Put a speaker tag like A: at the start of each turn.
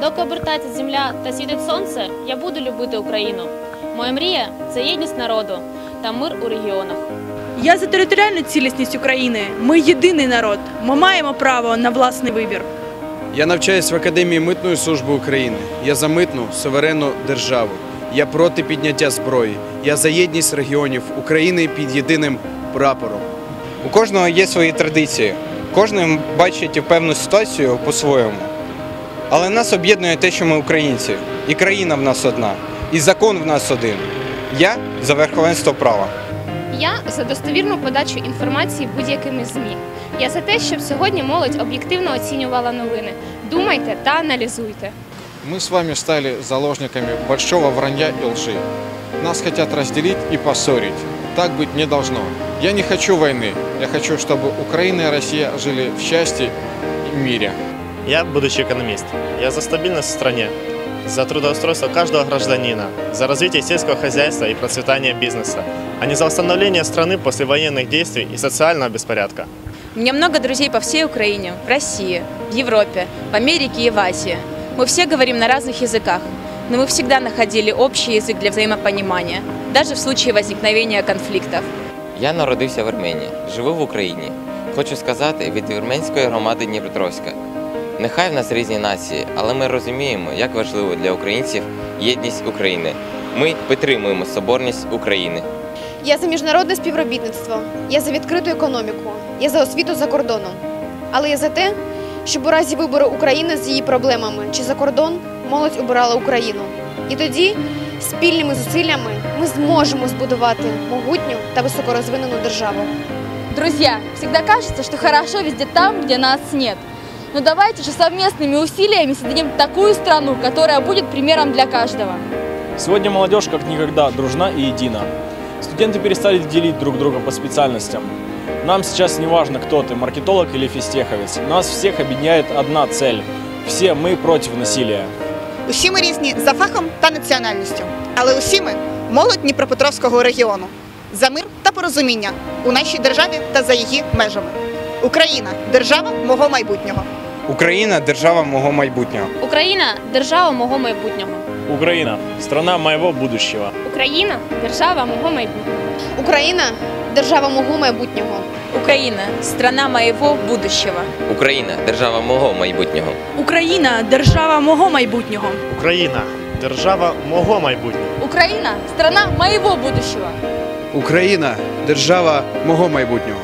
A: Доки обертається земля та світить сонце, я буду любити Україну. Моя мрія це єдність народу та мир у регіонах.
B: Я за територіальну цілісність України. Ми єдиний народ. Ми маємо право на власний вибір.
C: Я навчаюсь в Академії митної служби України. Я за митну суверенну державу. Я проти підняття зброї. Я за єдність регіонів України під єдиним прапором.
D: У кожного є свої традиції. Кожен бачить певну ситуацію по-своєму. Але нас об'єднує те, що ми українці. І країна в нас одна, і закон в нас один. Я за верховенство права.
E: Я за достовірну подачу інформації будь-якими ЗМІ. Я за те, щоб сьогодні молодь об'єктивно оцінювала новини. Думайте та аналізуйте.
F: Мы с вами стали заложниками большого вранья и лжи. Нас хотят разделить и поссорить. Так быть не должно. Я не хочу войны. Я хочу, чтобы Украина и Россия жили в счастье и мире.
G: Я будущий экономист. Я за стабильность в стране, за трудоустройство каждого гражданина, за развитие сельского хозяйства и процветание бизнеса, а не за восстановление страны после военных действий и социального беспорядка.
H: У меня много друзей по всей Украине, в России, в Европе, в Америке и в Азии. Мы все говорим на разных языках, но мы всегда находили общий язык для взаимопонимания, даже в случае возникновения конфликтов.
I: Я народився в Арменії, живу в Україні. Хочу сказати від вірменської громади Дніпропетровська. Нехай в нас різні нації, але ми розуміємо, як важливо для українців єдність України. Ми підтримуємо соборність України.
J: Я за міжнародне співробітництво, я за відкриту економіку, я за освіту за кордоном. Але я за те, щоб у разі вибору України з її проблемами чи за кордон молодь обирала Україну. І тоді спільними зусиллями ми зможемо збудувати могутню та високорозвинену державу.
K: Друзья, всегда кажется, что хорошо везде там, где нас нет. Но давайте же совместными усилиями создадим такую страну, которая будет примером для каждого.
L: Сегодня молодежь как никогда дружна и едина. Студенты перестали делить друг друга по специальностям. Нам сейчас не важно, кто ты, маркетолог или физтеховец. Нас всех объединяет одна цель. Все мы против насилия.
M: Усі ми різні за фахом та національністю, але усі ми молодь Дніпропетровського регіону за мир та порозуміння у нашій державі та за її межами. Україна держава мого майбутнього.
D: Україна держава мого майбутнього.
A: Україна держава мого майбутнього.
L: Украина – страна моего будущего.
E: Україна держава мого майбутнього.
J: Україна держава мого майбутнього.
H: Украина – страна моего будущего.
I: Україна держава мого майбутнього.
B: Україна держава мого майбутнього.
G: Україна держава мого майбутнього.
K: Украина – страна моего будущего.
C: Україна держава мого майбутнього.